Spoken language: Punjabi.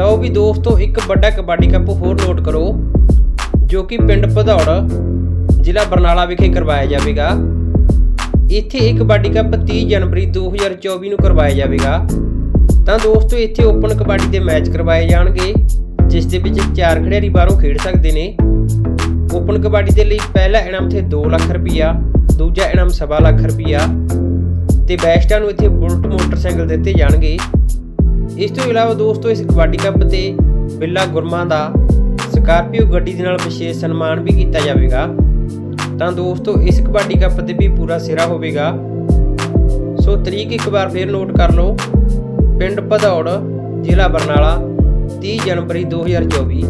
ਲਓ ਵੀ ਦੋਸਤੋ, ਇੱਕ ਵੱਡਾ ਕਬੱਡੀ ਕੱਪ ਹੋਰ ਨੋਟ ਕਰੋ, ਜੋ ਕਿ ਪਿੰਡ ਭਦੌੜ, ਜ਼ਿਲ੍ਹਾ ਬਰਨਾਲਾ ਵਿਖੇ ਕਰਵਾਇਆ ਜਾਵੇਗਾ। ਇੱਥੇ ਇਹ ਕਬੱਡੀ ਕੱਪ 30 ਜਨਵਰੀ 2024 ਨੂੰ ਕਰਵਾਇਆ ਜਾਵੇਗਾ। ਤਾਂ ਦੋਸਤੋ, ਇੱਥੇ ਓਪਨ ਕਬੱਡੀ ਦੇ ਮੈਚ ਕਰਵਾਏ ਜਾਣਗੇ, ਜਿਸ ਦੇ ਵਿੱਚ ਚਾਰ ਖਿਡਾਰੀ ਬਾਹਰੋਂ ਖੇਡ ਸਕਦੇ ਨੇ। ਓਪਨ ਕਬੱਡੀ ਦੇ ਲਈ ਪਹਿਲਾ ਇਨਾਮ ਤੇ 2 ਲੱਖ ਰੁਪਇਆ ਦੂਜਾ ਇਨਾਮ ਸਵਾ ਲੱਖ ਰੁਪਇਆ ਤੇ ਬੈਸਟਾਂ ਨੂੰ ਇੱਥੇ ਬੁਲਟ ਮੋਟਰਸਾਈਕਲ ਦਿੱਤੇ ਜਾਣਗੇ। ਇਸ ਤੋਂ ਇਲਾਵਾ ਦੋਸਤੋ, ਇਸ ਕਬੱਡੀ ਕੱਪ ਤੇ ਬਿੱਲਾ ਗੁਰਮਾ ਦਾ ਸਕਾਰਪੀਓ ਗੱਡੀ ਦੇ ਨਾਲ ਵਿਸ਼ੇਸ਼ ਸਨਮਾਨ ਵੀ ਕੀਤਾ ਜਾਵੇਗਾ। ਤਾਂ ਦੋਸਤੋ, ਇਸ ਕਬੱਡੀ ਕੱਪ ਤੇ ਵੀ ਪੂਰਾ ਸਿਰਾ ਹੋਵੇਗਾ। ਸੋ ਤਰੀਕ ਇੱਕ ਵਾਰ ਫੇਰ ਨੋਟ ਕਰ ਲਓ। ਪਿੰਡ ਭਦੌੜ, ਜ਼ਿਲ੍ਹਾ ਬਰਨਾਲਾ 30 ਜਨਵਰੀ 2024